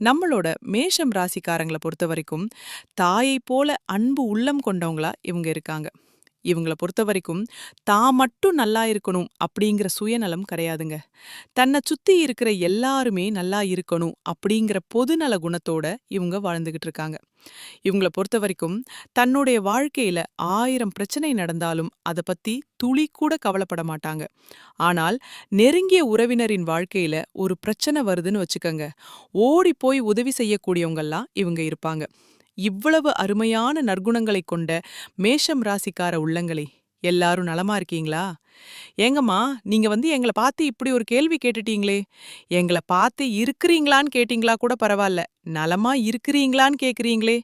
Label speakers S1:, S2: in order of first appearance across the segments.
S1: நம்மளோட மேஷம் ராசிக்காரங்களை பொறுத்த வரைக்கும் தாயை போல அன்பு உள்ளம் கொண்டவங்களா இவங்க இருக்காங்க. இவங்கள பொறுத்த வரைக்கும் தான் மட்டும் நல்லா இருக்கணும் அப்படிங்கிற சுயநலம் கிடையாதுங்க. தன்னை சுத்தி இருக்கிற எல்லாருமே நல்லா இருக்கணும் அப்படிங்கிற பொதுநல குணத்தோட இவங்க வாழ்ந்துகிட்டு இருக்காங்க. இவங்கள பொறுத்த வரைக்கும் தன்னுடைய வாழ்க்கையில ஆயிரம் பிரச்சனை நடந்தாலும் அதை பத்தி துளி கூட கவலைப்பட மாட்டாங்க. ஆனால் நெருங்கிய உறவினரின் வாழ்க்கையில ஒரு பிரச்சனை வருதுன்னு வச்சுக்கோங்க. ஓடி போய் உதவி செய்யக்கூடியவங்கெல்லாம் இவங்க இருப்பாங்க. இவ்வளவு அருமையான நற்குணங்களை கொண்ட மேஷம் ராசிக்கார உள்ளங்களே எல்லாரும் நலமா இருக்கீங்களா? ஏங்கம்மா நீங்க வந்து எங்களை பார்த்து இப்படி ஒரு கேள்வி கேட்டுட்டீங்களே. எங்களை பார்த்து இருக்கிறீங்களான்னு கேட்டீங்களா கூட பரவாயில்ல. நலமா இருக்கிறீங்களான்னு கேக்குறீங்களே.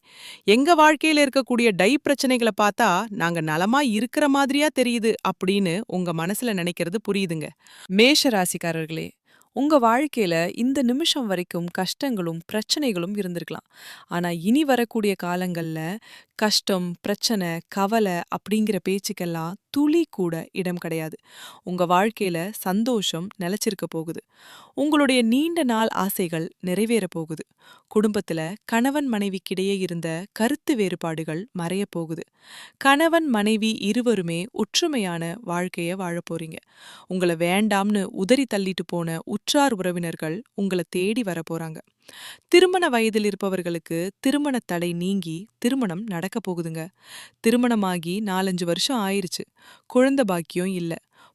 S1: எங்க வாழ்க்கையில இருக்கக்கூடிய டை பிரச்சனைகளை பார்த்தா நாங்க நலமா இருக்கிற மாதிரியா தெரியுது அப்படின்னு உங்க மனசுல நினைக்கிறது புரியுதுங்க. மேஷ ராசிக்காரர்களே உங்க வாழ்க்கையில இந்த நிமிஷம் வரைக்கும் கஷ்டங்களும் பிரச்சனைகளும் இருந்திருக்கலாம். ஆனா இனி வரக்கூடிய காலங்கள்ல கஷ்டம் பிரச்சனை கவலை அப்படிங்கிற பேச்சுக்கெல்லாம் துளி கூட இடம் கிடையாது. உங்க வாழ்க்கையில சந்தோஷம் நிலைச்சிருக்க போகுது. உங்களுடைய நீண்ட நாள் ஆசைகள் நிறைவேற போகுது. குடும்பத்துல கணவன் மனைவிக்கிடையே இருந்த கருத்து வேறுபாடுகள் மறைய போகுது. கணவன் மனைவி இருவருமே ஒற்றுமையான வாழ்க்கைய வாழப்போறீங்க உங்களை வேண்டாம்னு உதறி தள்ளிட்டு போன உற்றார் உறவினர்கள் உங்களை தேடி வர போறாங்க. திருமண வயதில் இருப்பவர்களுக்கு திருமண தடை நீங்கி திருமணம் நடக்க போகுதுங்க. திருமணமாகி நாலஞ்சு வருஷம் ஆயிருச்சு. குழந்தை பாக்கியம் இல்ல.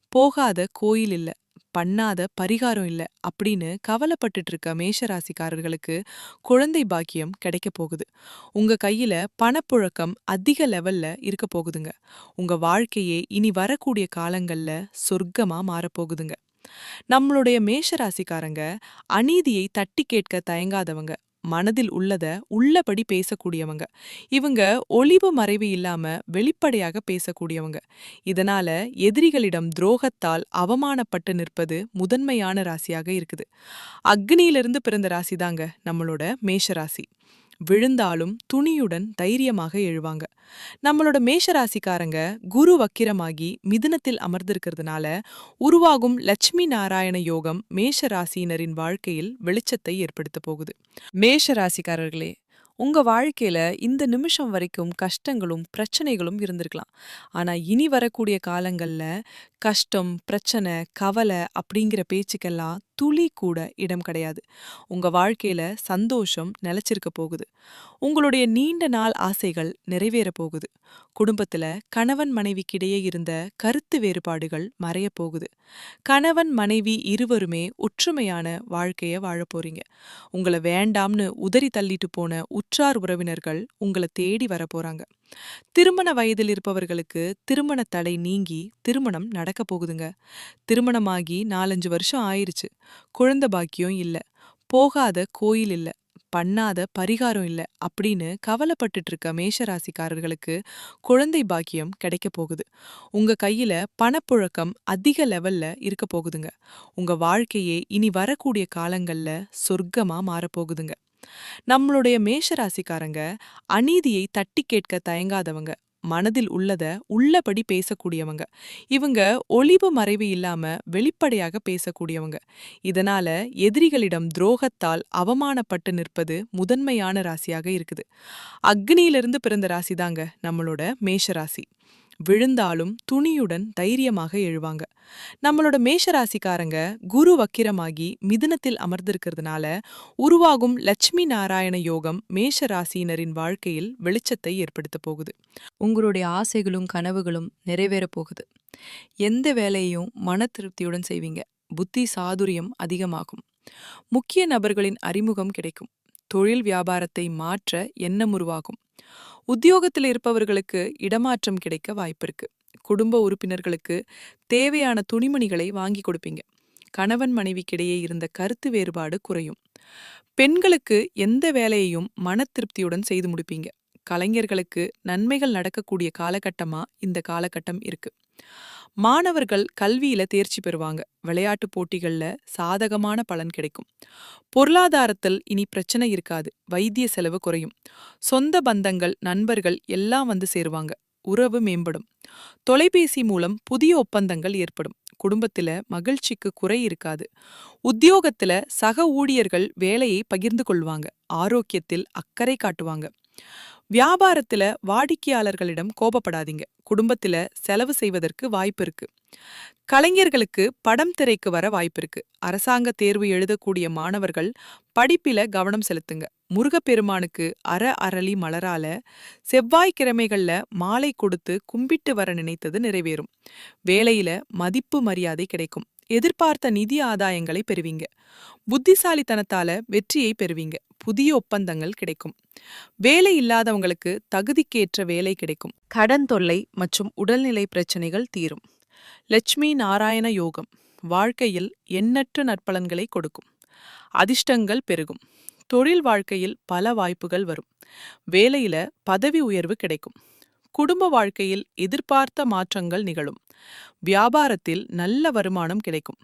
S1: போகாத கோயில் இல்ல. பண்ணாத பரிகாரம் இல்ல அப்படின்னு கவலைப்பட்டுட்டு இருக்க மேஷராசிக்காரர்களுக்கு குழந்தை பாக்கியம் கிடைக்க போகுது. உங்க கையில பணப்புழக்கம் அதிக லெவல்ல இருக்க போகுதுங்க. உங்க வாழ்க்கையே இனி வரக்கூடிய காலங்கள்ல சொர்க்கமா மாறப்போகுதுங்க நம்மளுடைய மேஷ ராசிக்காரங்க அநீதியை தட்டி கேட்க தயங்காதவங்க. மனதில் உள்ளத உள்ளபடி பேசக்கூடியவங்க. இவங்க ஒளிவு மறைவு இல்லாம வெளிப்படையாக பேசக்கூடியவங்க. இதனால எதிரிகளிடம் துரோகத்தால் அவமானப்பட்டு நிற்பது முதன்மையான ராசியாக இருக்குது. அக்னியிலிருந்து பிறந்த ராசி தாங்க நம்மளோட மேஷ ராசி. விழுந்தாலும் துணியுடன் தைரியமாக எழுவாங்க. நம்மளோட மேஷராசிக்காரங்க குரு வக்கிரமாகி மிதுனத்தில் அமர்ந்திருக்கிறதுனால உருவாகும் லட்சுமி நாராயண யோகம் மேஷ ராசியினரின் வாழ்க்கையில் வெளிச்சத்தை ஏற்படுத்த போகுது. மேஷ ராசிக்காரர்களே உங்க வாழ்க்கையில இந்த நிமிஷம் வரைக்கும் கஷ்டங்களும் பிரச்சனைகளும் இருந்திருக்கலாம். ஆனா இனி வரக்கூடிய காலங்கள்ல கஷ்டம் பிரச்சனை கவலை அப்படிங்கிற பேச்சுக்கெல்லாம் துளி கூட இடம் கிடையாது. உங்க வாழ்க்கையில சந்தோஷம் நிலைச்சிருக்க போகுது. உங்களுடைய நீண்ட நாள் ஆசைகள் நிறைவேற போகுது. குடும்பத்துல கணவன் மனைவிக்கிடையே இருந்த கருத்து வேறுபாடுகள் மறைய போகுது. கணவன் மனைவி இருவருமே ஒற்றுமையான வாழ்க்கைய வாழப்போறீங்க உங்களை வேண்டாம்னு உதறி தள்ளிட்டு போன உற்றார் உறவினர்கள் உங்களை தேடி வர போறாங்க. திருமண வயதில் இருப்பவர்களுக்கு திருமண தடை நீங்கி திருமணம் நடக்க போகுதுங்க. திருமணமாகி நாலஞ்சு வருஷம் ஆயிருச்சு. குழந்தை பாக்கியம் இல்ல. போகாத கோயில் இல்ல. பண்ணாத பரிகாரம் இல்ல அப்படின்னு கவலைப்பட்டுட்டு இருக்க மேஷராசிக்காரர்களுக்கு குழந்தை பாக்கியம் கிடைக்க போகுது. உங்க கையில பணப்புழக்கம் அதிக லெவல்ல இருக்க போகுதுங்க. உங்க வாழ்க்கையே இனி வரக்கூடிய காலங்கள்ல சொர்க்கமா மாறப்போகுதுங்க நம்மளுடைய மேஷராசிக்காரங்க அநீதியை தட்டி கேட்க தயங்காதவங்க. மனதில் உள்ளத உள்ளபடி பேசக்கூடியவங்க. இவங்க ஒளிவு மறைவு இல்லாம வெளிப்படையாக பேசக்கூடியவங்க. இதனால எதிரிகளிடம் துரோகத்தால் அவமானப்பட்டு நிற்பது முதன்மையான ராசியாக இருக்குது. அக்னியிலிருந்து பிறந்த ராசி தாங்க நம்மளோட மேஷ ராசி. விழுந்தாலும் துணியுடன் தைரியமாக எழுவாங்க. நம்மளோட மேஷராசிக்காரங்க குரு வக்கிரமாகி மிதுனத்தில் அமர்ந்திருக்கிறதுனால உருவாகும் லட்சுமி நாராயண யோகம் மேஷ ராசியினரின் வாழ்க்கையில் வெளிச்சத்தை ஏற்படுத்த போகுது. உங்களுடைய ஆசைகளும் கனவுகளும் நிறைவேற போகுது. எந்த வேலையையும் மன திருப்தியுடன் செய்வீங்க. புத்தி சாதுரியம் அதிகமாகும். முக்கிய நபர்களின் அறிமுகம் கிடைக்கும். தொழில் வியாபாரத்தை மாற்ற எண்ணம் உருவாகும். உத்தியோகத்தில் இருப்பவர்களுக்கு இடமாற்றம் கிடைக்க வாய்ப்பிருக்கு குடும்ப உறுப்பினர்களுக்கு தேவையான துணிமணிகளை வாங்கி கொடுப்பீங்க. கணவன் மனைவிக்கிடையே இருந்த கருத்து வேறுபாடு குறையும். பெண்களுக்கு எந்த வேலையையும் மன திருப்தியுடன் செய்து முடிப்பீங்க. கலைஞர்களுக்கு நன்மைகள் நடக்கக்கூடிய காலகட்டமா இந்த காலகட்டம் இருக்கு. மாணவர்கள் கல்வியில தேர்ச்சி பெறுவாங்க. விளையாட்டு போட்டிகள்ல சாதகமான பலன் கிடைக்கும். பொருளாதாரத்தில் இனி பிரச்சனை இருக்காது. வைத்திய செலவு குறையும். சொந்த பந்தங்கள் நண்பர்கள் எல்லாம் வந்து சேருவாங்க. உறவு மேம்படும். தொலைபேசி மூலம் புதிய ஒப்பந்தங்கள் ஏற்படும். குடும்பத்துல மகிழ்ச்சிக்கு குறை இருக்காது. உத்தியோகத்துல சக ஊழியர்கள் வேலையை பகிர்ந்து கொள்வாங்க. ஆரோக்கியத்தில் அக்கறை காட்டுவாங்க. வியாபாரத்துல வாடிக்கையாளர்களிடம் கோபப்படாதீங்க. குடும்பத்துல செலவு செய்வதற்கு வாய்ப்பு இருக்கு. கலைஞர்களுக்கு படம் திரைக்கு வர வாய்ப்பு இருக்கு. அரசாங்க தேர்வு எழுதக்கூடிய மாணவர்கள் படிப்பில கவனம் செலுத்துங்க. முருகப்பெருமானுக்கு அற அரளி மலரால செவ்வாய்க்கிழமைகள்ல மாலை கொடுத்து கும்பிட்டு வர நினைத்தது நிறைவேறும். வேலையில மதிப்பு மரியாதை கிடைக்கும். எதிர்பார்த்த நிதி ஆதாயங்களை பெறுவீங்க. புத்திசாலித்தனத்தால வெற்றியை பெறுவீங்க. புதிய ஒப்பந்தங்கள் கிடைக்கும். வேலை இல்லாதவங்களுக்கு தகுதிக்கேற்ற வேலை கிடைக்கும். கடன் தொல்லை மற்றும் உடல்நிலை பிரச்சனைகள் தீரும். லட்சுமி நாராயண யோகம் வாழ்க்கையில் எண்ணற்ற நற்பலன்களை கொடுக்கும். அதிர்ஷ்டங்கள் பெருகும். தொழில் வாழ்க்கையில் பல வாய்ப்புகள் வரும். வேலையில பதவி உயர்வு கிடைக்கும். குடும்ப வாழ்க்கையில் எதிர்பார்த்த மாற்றங்கள் நிகழும். வியாபாரத்தில் நல்ல வருமானம் கிடைக்கும்.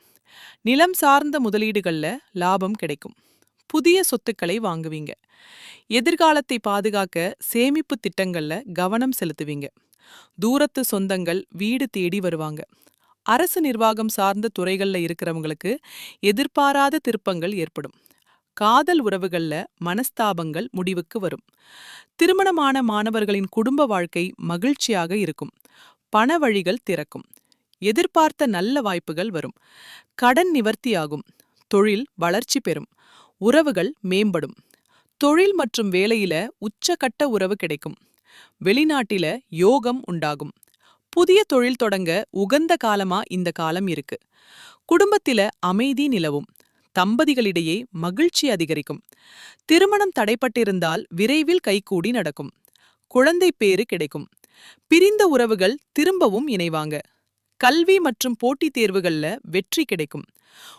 S1: நிலம் சார்ந்த முதலீடுகள்ல லாபம் கிடைக்கும். புதிய சொத்துக்களை வாங்குவீங்க. எதிர்காலத்தை பாதுகாக்க சேமிப்பு திட்டங்கள்ல கவனம் செலுத்துவீங்க. தூரத்து சொந்தங்கள் வீடு தேடி வருவாங்க. அரசு நிர்வாகம் சார்ந்த துறைகள்ல இருக்கிறவங்களுக்கு எதிர்பாராத திருப்பங்கள் ஏற்படும். காதல் உறவுகள்ல மனஸ்தாபங்கள் முடிவுக்கு வரும். திருமணமான மாணவர்களின் குடும்ப வாழ்க்கை மகிழ்ச்சியாக இருக்கும். பண வழிகள் திறக்கும். எதிர்பார்த்த நல்ல வாய்ப்புகள் வரும். கடன் நிவர்த்தியாகும். தொழில் வளர்ச்சி பெறும். உறவுகள் மேம்படும். தொழில் மற்றும் வேலையில உச்சகட்ட உறவு கிடைக்கும். வெளிநாட்டில யோகம் உண்டாகும். புதிய தொழில் தொடங்க உகந்த காலமா இந்த காலம் இருக்கு. குடும்பத்தில அமைதி நிலவும். தம்பதிகளிடையே மகிழ்ச்சி அதிகரிக்கும். திருமணம் தடைப்பட்டிருந்தால் விரைவில் கைகூடி நடக்கும். குழந்தை பேறு கிடைக்கும். பிரிந்த உறவுகள் திரும்பவும் இணைவாங்க. கல்வி மற்றும் போட்டித் தேர்வுகள்ல வெற்றி கிடைக்கும்.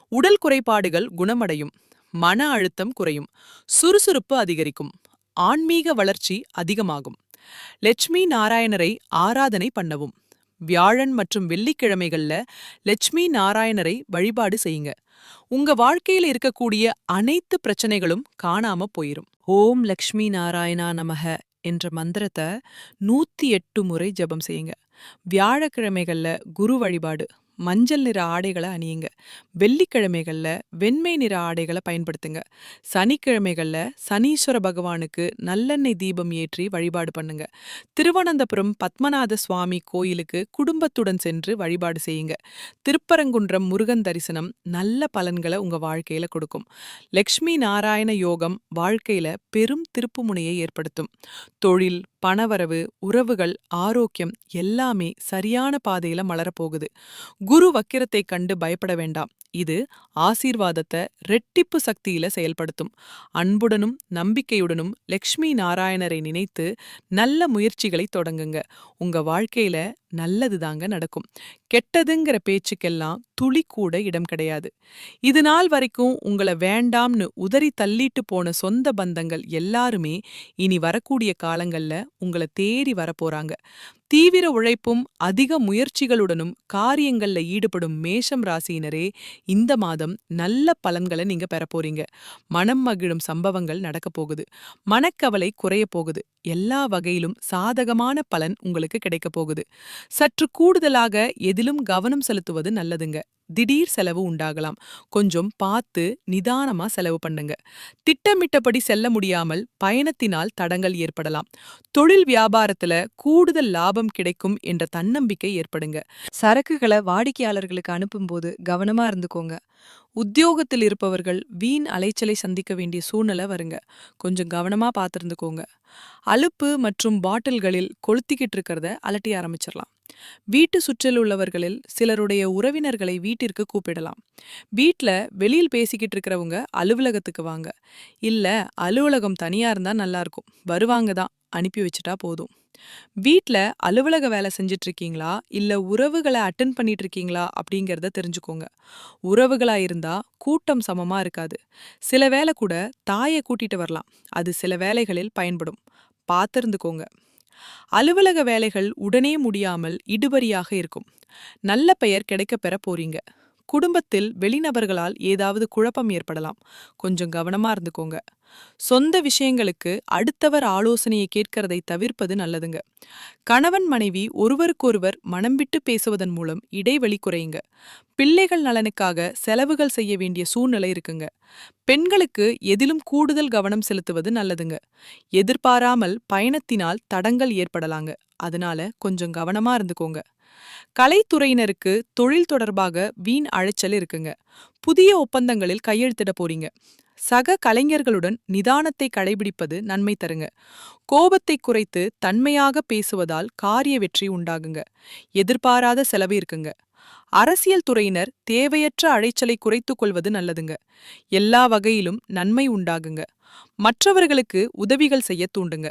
S1: உடல் குறைபாடுகள் குணமடையும். மன அழுத்தம் குறையும். சுறுசுறுப்பு அதிகரிக்கும். ஆன்மீக வளர்ச்சி அதிகமாகும். லட்சுமி நாராயணரை ஆராதனை பண்ணவும். வியாழன் மற்றும் வெள்ளிக்கிழமைகள்ல லட்சுமி நாராயணரை வழிபாடு செய்யுங்க. உங்க வாழ்க்கையில இருக்கக்கூடிய அனைத்து பிரச்சனைகளும் காணாம போயிரும். ஓம் லக்ஷ்மி நாராயணா நமக என்ற மந்திரத்தை நூத்தி எட்டு முறை ஜபம் செய்யுங்க. வியாழக்கிழமைகள்ல குரு வழிபாடு. மஞ்சள் நிற ஆடைகளை அணியுங்க. வெள்ளிக்கிழமைகள்ல வெண்மை நிற ஆடைகளை பயன்படுத்துங்க. சனிக்கிழமைகள்ல சனீஸ்வர பகவானுக்கு நல்லெண்ணெய் தீபம் ஏற்றி வழிபாடு பண்ணுங்க. திருவனந்தபுரம் பத்மநாத சுவாமி கோயிலுக்கு குடும்பத்துடன் சென்று வழிபாடு செய்யுங்க. திருப்பரங்குன்றம் முருகன் தரிசனம் நல்ல பலன்களை உங்க வாழ்க்கையில கொடுக்கும். லக்ஷ்மி நாராயண யோகம் வாழ்க்கையில பெரும் திருப்புமுனையை ஏற்படுத்தும். தொழில் பணவரவு உறவுகள் ஆரோக்கியம் எல்லாமே சரியான பாதையில மலரப்போகுது. குரு வக்கிரத்தை கண்டு பயப்பட வேண்டாம். இது ஆசீர்வாதத்தை ரெட்டிப்பு சக்தியில செயல்படுத்தும். அன்புடனும் நம்பிக்கையுடனும் லக்ஷ்மி நாராயணரை நினைத்து நல்ல முயற்சிகளை தொடங்குங்க. உங்க வாழ்க்கையில நல்லது தாங்க நடக்கும். கெட்டதுங்கிற பேச்சுக்கெல்லாம் துளி கூட இடம் கிடையாது. இது நாள் வரைக்கும் உங்களை வேண்டாம்னு உதறி தள்ளிட்டு போன சொந்த பந்தங்கள் எல்லாருமே இனி வரக்கூடிய காலங்கள்ல உங்களை தேடி வரப்போறாங்க. தீவிர உழைப்பும் அதிக முயற்சிகளுடனும் காரியங்கள்ல ஈடுபடும் மேஷம் ராசியினரே இந்த மாதம் நல்ல பலன்களை நீங்க பெற போறீங்க. மனம் மகிழும் சம்பவங்கள் நடக்க போகுது. மனக்கவலை குறைய போகுது. எல்லா வகையிலும் சாதகமான பலன் உங்களுக்கு கிடைக்க போகுது. சற்று கூடுதலாக எதிலும் கவனம் செலுத்துவது நல்லதுங்க. திடீர் செலவு உண்டாகலாம். கொஞ்சம் பார்த்து நிதானமா செலவு பண்ணுங்க. திட்டமிட்டபடி செல்ல முடியாமல் பயணத்தினால் தடங்கள் ஏற்படலாம். தொழில் வியாபாரத்துல கூடுதல் லாபம் கிடைக்கும் என்ற தன்னம்பிக்கை ஏற்படுங்க. சரக்குகளை வாடிக்கையாளர்களுக்கு அனுப்பும்போது கவனமா இருந்துக்கோங்க. உத்தியோகத்தில் இருப்பவர்கள் வீண் அலைச்சலை சந்திக்க வேண்டிய சூழ்நிலை வருங்க. கொஞ்சம் கவனமா பார்த்துருந்துக்கோங்க. அலுப்பு மற்றும் பாட்டில்களில் கொளுத்திக்கிட்டு இருக்கிறத அலட்டி ஆரம்பிச்சிடலாம் வீட்டு சுற்றில் உள்ளவர்களில் சிலருடைய உறவினர்களை வீட்டிற்கு கூப்பிடலாம். வீட்டில் வெளியில் பேசிக்கிட்டு இருக்கிறவங்க அலுவலகத்துக்கு வாங்க. இல்ல அலுவலகம் தனியா இருந்தா நல்லா இருக்கும். வருவாங்க தான். அனுப்பி வச்சுட்டா போதும். வீட்ல அலுவலக வேலை செஞ்சுட்டு இருக்கீங்களா? இல்ல உறவுகளை அட்டன் பண்ணிட்டு இருக்கீங்களா? அப்படிங்கறத தெரிஞ்சுக்கோங்க. உறவுகளா இருந்தா கூட்டம் சமமா இருக்காது. சில வேலை கூட தாயை கூட்டிட்டு வரலாம். அது சில வேலைகளில் பயன்படும். பார்த்துருந்துக்கோங்க. அலுவலக வேலைகள் உடனே முடியாமல் இடுபறியாக இருக்கும். நல்ல பெயர் கிடைக்கப் பெற போறீங்க. குடும்பத்தில் வெளிநபர்களால் ஏதாவது குழப்பம் ஏற்படலாம். கொஞ்சம் கவனமா இருந்துக்கோங்க. சொந்த விஷயங்களுக்கு அடுத்தவர் ஆலோசனையை கேட்கறதை தவிர்ப்பது நல்லதுங்க. கணவன் மனைவி ஒருவருக்கொருவர் மனம் விட்டு பேசுவதன் மூலம் இடைவெளி குறையுங்க. பிள்ளைகள் நலனுக்காக செலவுகள் செய்ய வேண்டிய சூழ்நிலை இருக்குங்க. பெண்களுக்கு எதிலும் கூடுதல் கவனம் செலுத்துவது நல்லதுங்க. எதிர்பாராமல் பயணத்தினால் தடங்கள் ஏற்படலாங்க. அதனால கொஞ்சம் கவனமா இருந்துக்கோங்க. கலைத்துறையினருக்கு தொழில் தொடர்பாக வீண் அழைச்சல் இருக்குங்க. புதிய ஒப்பந்தங்களில் கையெழுத்திட போறீங்க. சக கலைஞர்களுடன் நிதானத்தை கடைபிடிப்பது நன்மை தருங்க. கோபத்தை குறைத்து தன்மையாக பேசுவதால் காரிய வெற்றி உண்டாகுங்க. எதிர்பாராத செலவு இருக்குங்க. அரசியல் துறையினர் தேவையற்ற அழைச்சலை குறைத்துக் கொள்வது நல்லதுங்க. எல்லா வகையிலும் நன்மை உண்டாகுங்க. மற்றவர்களுக்கு உதவிகள் செய்ய தூண்டுங்க.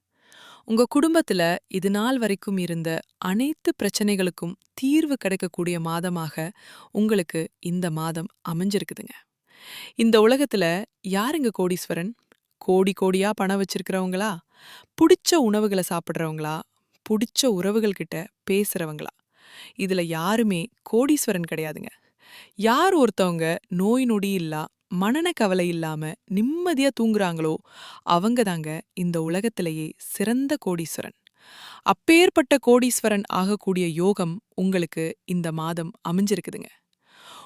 S1: உங்க குடும்பத்துல இது நாள் வரைக்கும் இருந்த அனைத்து பிரச்சனைகளுக்கும் தீர்வு கிடைக்கக்கூடிய மாதமாக உங்களுக்கு இந்த மாதம் அமைஞ்சிருக்குதுங்க. இந்த உலகத்துல யாருங்க கோடீஸ்வரன்? கோடி கோடியா பணம் வச்சிருக்கிறவங்களா? பிடிச்ச உணவுகளை சாப்பிட்றவங்களா? பிடிச்ச உறவுகள் கிட்ட பேசுறவங்களா? இதுல யாருமே கோடீஸ்வரன் கிடையாதுங்க. யார் ஒருத்தவங்க நோய் நொடி இல்லா மனன கவலை இல்லாம நிம்மதியா தூங்குறாங்களோ அவங்க தாங்க இந்த உலகத்திலேயே சிறந்த கோடீஸ்வரன். அப்பேற்பட்ட கோடீஸ்வரன் ஆகக்கூடிய யோகம் உங்களுக்கு இந்த மாதம் அமைஞ்சிருக்குதுங்க.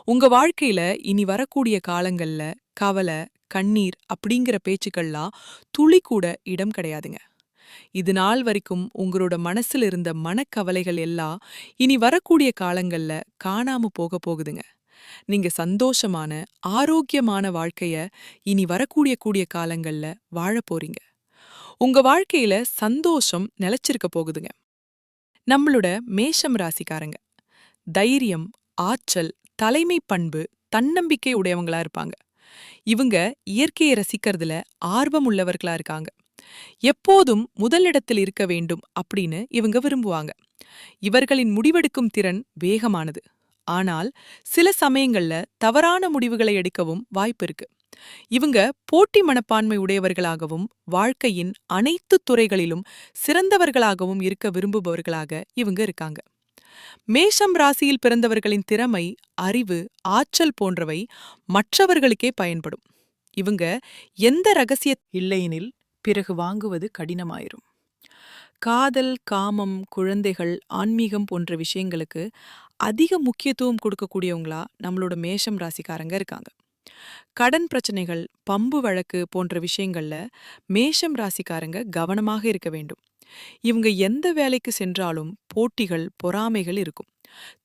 S1: உங்க வாழ்க்கையில இனி வரக்கூடிய காலங்கள்ல கவலை கண்ணீர் அப்படிங்கிற பேச்சுக்கள்லாம் துளி கூட இடம் கிடையாதுங்க. இது நாள் வரைக்கும் உங்களோட மனசுல இருந்த மனக்கவலைகள் எல்லாம் இனி வரக்கூடிய காலங்கள்ல காணாம போக போகுதுங்க. நீங்க சந்தோஷமான ஆரோக்கியமான வாழ்க்கைய இனி வரக்கூடிய கூடிய காலங்கள்ல வாழ போறீங்க. உங்க வாழ்க்கையில சந்தோஷம் நிலைச்சிருக்க போகுதுங்க. நம்மளோட மேஷம் ராசிக்காரங்க. தைரியம் ஆற்றல் தலைமை பண்பு தன்னம்பிக்கை உடையவங்களா இருப்பாங்க. இவங்க இயற்கையை ரசிக்கிறதுல ஆர்வம் உள்ளவர்களா இருக்காங்க. எப்போதும் முதலிடத்தில் இருக்க வேண்டும் அப்படின்னு இவங்க விரும்புவாங்க. இவர்களின் முடிவெடுக்கும் திறன் வேகமானது. ஆனால் சில சமயங்கள்ல தவறான முடிவுகளை எடுக்கவும் வாய்ப்பு இருக்கு இவங்க போட்டி மனப்பான்மை உடையவர்களாகவும் வாழ்க்கையின் அனைத்து துறைகளிலும் சிறந்தவர்களாகவும் இருக்க விரும்புபவர்களாக இவங்க இருக்காங்க. மேஷம் ராசியில் பிறந்தவர்களின் திறமை அறிவு ஆற்றல் போன்றவை மற்றவர்களுக்கே பயன்படும். இவங்க எந்த ரகசிய இல்லையெனில் பிறகு வாங்குவது கடினமாயிரும். காதல் காமம் குழந்தைகள் ஆன்மீகம் போன்ற விஷயங்களுக்கு அதிக முக்கியத்துவம் கொடுக்கக்கூடியவங்களா நம்மளோட மேஷம் ராசிக்காரங்க இருக்காங்க. கடன் பிரச்சனைகள் பம்பு வழக்கு போன்ற விஷயங்கள்ல மேஷம் ராசிக்காரங்க கவனமாக இருக்க வேண்டும். இவங்க எந்த வேலைக்கு சென்றாலும் போட்டிகள் பொறாமைகள் இருக்கும்.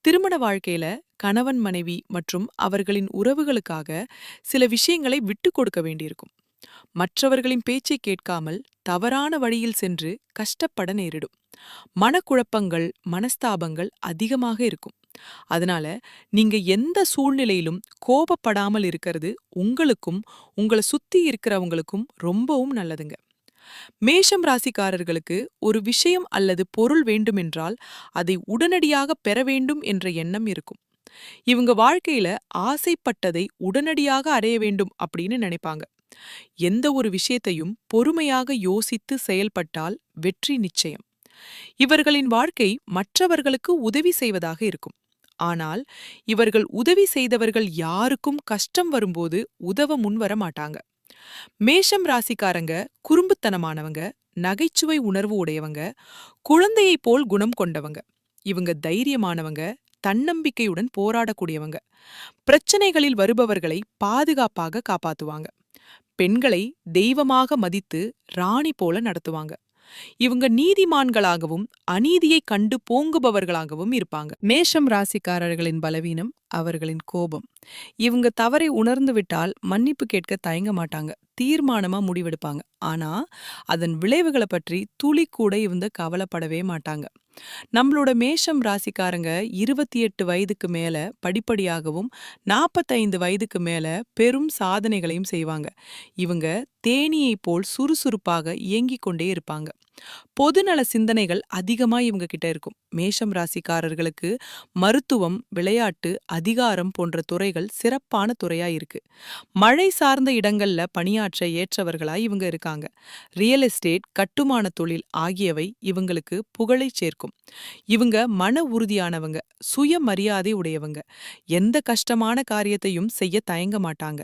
S1: திருமண வாழ்க்கையில கணவன் மனைவி மற்றும் அவர்களின் உறவுகளுக்காக சில விஷயங்களை விட்டு கொடுக்க வேண்டியிருக்கும். மற்றவர்களின் பேச்சை கேட்காமல் தவறான வழியில் சென்று கஷ்டப்பட நேரிடும். மனக்குழப்பங்கள் மனஸ்தாபங்கள் அதிகமாக இருக்கும். அதனால நீங்க எந்த சூழ்நிலையிலும் கோபப்படாமல் இருக்கிறது உங்களுக்கும் உங்களை சுத்தி இருக்கிறவங்களுக்கும் ரொம்பவும் நல்லதுங்க. மேஷம் ராசிக்காரர்களுக்கு ஒரு விஷயம் அல்லது பொருள் வேண்டுமென்றால் அதை உடனடியாக பெற வேண்டும் என்ற எண்ணம் இருக்கும். இவங்க வாழ்க்கையில ஆசைப்பட்டதை உடனடியாக அடைய வேண்டும் அப்படின்னு நினைப்பாங்க. எந்த ஒரு விஷயத்தையும் பொறுமையாக யோசித்து செயல்பட்டால் வெற்றி நிச்சயம். இவர்களின் வாழ்க்கை மற்றவர்களுக்கு உதவி செய்வதாக இருக்கும். ஆனால் இவர்கள் உதவி செய்தவர்கள் யாருக்கும் கஷ்டம் வரும்போது உதவ முன்வர மாட்டாங்க மேஷம் ராசிக்காரங்க குறும்புத்தனமானவங்க நகைச்சுவை உணர்வு உடையவங்க குழந்தையைப் போல் குணம் கொண்டவங்க. இவங்க தைரியமானவங்க தன்னம்பிக்கையுடன் போராடக்கூடியவங்க. பிரச்சனைகளில் வருபவர்களை பாதுகாப்பாக காப்பாத்துவாங்க. பெண்களை தெய்வமாக மதித்து ராணி போல நடத்துவாங்க. இவங்க நீதிமான்களாகவும் அநீதியை கண்டு போங்குபவர்களாகவும் இருப்பாங்க. மேஷம் ராசிக்காரர்களின் பலவீனம் அவர்களின் கோபம். இவங்க தவறை உணர்ந்து விட்டால் மன்னிப்பு கேட்க தயங்க மாட்டாங்க. தீர்மானமா முடிவெடுப்பாங்க. ஆனா அதன் விளைவுகளை பற்றி துளி கூட இவங்க கவலைப்படவே மாட்டாங்க. நம்மளோட மேஷம் ராசிக்காரங்க இருபத்தி எட்டு வயதுக்கு மேல படிப்படியாகவும் நாற்பத்தைந்து வயதுக்கு மேல பெரும் சாதனைகளையும் செய்வாங்க. இவங்க தேனியை போல் சுறுசுறுப்பாக இயங்கிக் கொண்டே இருப்பாங்க. பொதுநல சிந்தனைகள் அதிகமா இவங்க கிட்ட இருக்கும். மேஷம் ராசிக்காரர்களுக்கு மருத்துவம் விளையாட்டு அதிகாரம் போன்ற துறைகள் சிறப்பான துறையா இருக்கு. மழை சார்ந்த இடங்கள்ல பணியாற்ற ஏற்றவர்களா இவங்க இருக்காங்க. ரியல் எஸ்டேட் கட்டுமான தொழில் ஆகியவை இவங்களுக்கு புகழை சேர்க்கும். இவங்க மன உறுதியானவங்க சுயமரியாதை உடையவங்க. எந்த கஷ்டமான காரியத்தையும் செய்ய தயங்க மாட்டாங்க.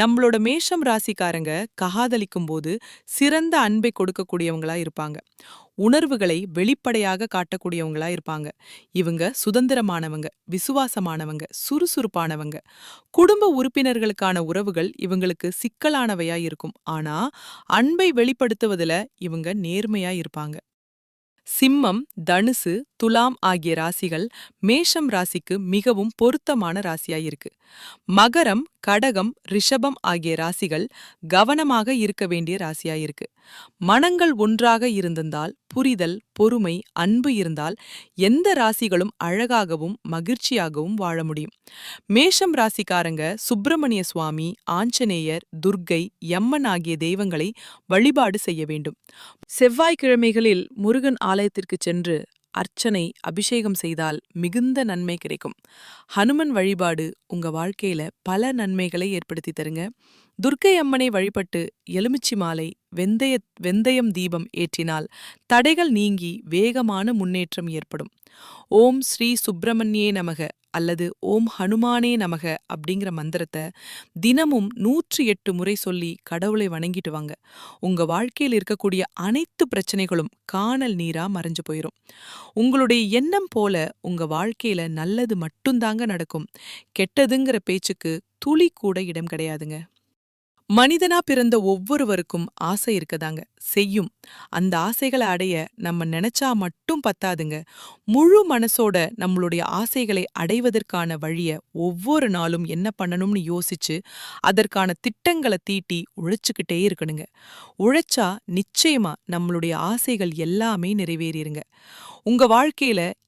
S1: நம்மளோட மேஷம் ராசிக்காரங்க ககாதலிக்கும் போது சிறந்த அன்பை கொடுக்கக்கூடியவங்களா இருப்பாங்க. உணர்வுகளை வெளிப்படையாக காட்டக்கூடியவங்களா இருப்பாங்க. இவங்க சுதந்திரமானவங்க விசுவாசமானவங்க சுறுசுறுப்பானவங்க. குடும்ப உறுப்பினர்களுக்கான உறவுகள் இவங்களுக்கு சிக்கலானவையா இருக்கும். ஆனா அன்பை வெளிப்படுத்துவதுல இவங்க நேர்மையா இருப்பாங்க. சிம்மம் தனுசு துலாம் ஆகிய ராசிகள் மேஷம் ராசிக்கு மிகவும் பொருத்தமான ராசியாயிருக்கு மகரம் கடகம் ரிஷபம் ஆகிய ராசிகள் கவனமாக இருக்க வேண்டிய ராசியாயிருக்கு மனங்கள் ஒன்றாக இருந்திருந்தால் புரிதல் பொறுமை அன்பு இருந்தால் எந்த ராசிகளும் அழகாகவும் மகிழ்ச்சியாகவும் வாழ முடியும். மேஷம் ராசிக்காரங்க சுப்பிரமணிய சுவாமி ஆஞ்சநேயர் துர்க்கை யம்மன் ஆகிய தெய்வங்களை வழிபாடு செய்ய வேண்டும். செவ்வாய்க்கிழமைகளில் முருகன் ஆலயத்திற்கு சென்று அர்ச்சனை அபிஷேகம் செய்தால் மிகுந்த நன்மை கிடைக்கும். ஹனுமன் வழிபாடு உங்க வாழ்க்கையில பல நன்மைகளை ஏற்படுத்தி தருங்க. துர்க்கை அம்மனை வழிபட்டு எலுமிச்சி மாலை வெந்தய வெந்தயம் தீபம் ஏற்றினால் தடைகள் நீங்கி வேகமான முன்னேற்றம் ஏற்படும். ஓம் ஸ்ரீ சுப்பிரமணியே நமக. அல்லது ஓம் ஹனுமானே நமக அப்படிங்கிற மந்திரத்தை தினமும் நூற்றி எட்டு முறை சொல்லி கடவுளை வணங்கிட்டு வாங்க உங்க வாழ்க்கையில் இருக்கக்கூடிய அனைத்து பிரச்சனைகளும் காணல் நீரா மறைஞ்சு போயிரும். உங்களுடைய எண்ணம் போல உங்க வாழ்க்கையில நல்லது மட்டும்தாங்க நடக்கும். கெட்டதுங்கிற பேச்சுக்கு துளி கூட இடம் கிடையாதுங்க. மனிதனா பிறந்த ஒவ்வொருவருக்கும் ஆசை இருக்கதாங்க. செய்யும். அந்த ஆசைகளை அடைய நம்ம நினைச்சா மட்டும் பத்தாதுங்க. முழு மனசோட நம்மளுடைய ஆசைகளை அடைவதற்கான வழிய ஒவ்வொரு நாளும் என்ன பண்ணணும்னு யோசிச்சு அதற்கான திட்டங்களை தீட்டி உழைச்சுக்கிட்டே இருக்கணுங்க. உழைச்சா நிச்சயமா நம்மளுடைய ஆசைகள் எல்லாமே நிறைவேறிடுங்க உங்க வாழ்க்கையில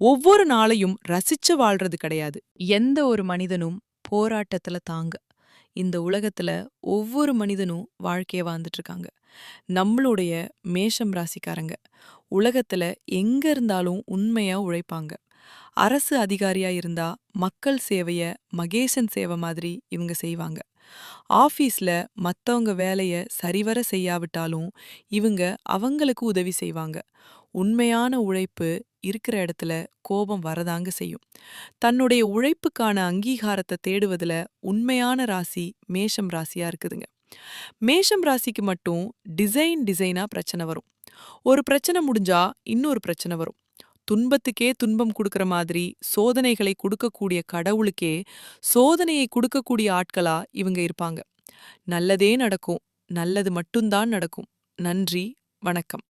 S1: ஒவ்வொரு நாளையும் ரசிச்சு வாழ்றது கிடையாது. எந்த ஒரு மனிதனும் போராட்டத்துல தாங்க. இந்த உலகத்துல ஒவ்வொரு மனிதனும் வாழ்க்கைய வாழ்ந்துட்டு இருக்காங்க. நம்மளுடைய மேஷம் ராசிக்காரங்க உலகத்துல எங்க இருந்தாலும் உண்மையா உழைப்பாங்க. அரசு அதிகாரியா இருந்தா மக்கள் சேவைய மகேசன் சேவை மாதிரி இவங்க செய்வாங்க. ஆபீஸ்ல மத்தவங்க வேலைய சரிவர செய்யாவிட்டாலும் இவங்க அவங்களுக்கு உதவி செய்வாங்க. உண்மையான உழைப்பு இருக்கிற இடத்துல கோபம் வரதாங்க செய்யும். தன்னுடைய உழைப்புக்கான அங்கீகாரத்தை தேடுவதுல உண்மையான ராசி மேஷம் ராசியா இருக்குதுங்க. மேஷம் ராசிக்கு மட்டும் டிசைன் டிசைனா பிரச்சனை வரும். ஒரு பிரச்சனை முடிஞ்சா இன்னொரு பிரச்சனை வரும். துன்பத்துக்கே துன்பம் கொடுக்கற மாதிரி சோதனைகளை கொடுக்கக்கூடிய கடவுளுக்கே சோதனையை கொடுக்கக்கூடிய ஆட்களா இவங்க இருப்பாங்க. நல்லதே நடக்கும். நல்லது மட்டும்தான் நடக்கும். நன்றி. வணக்கம்.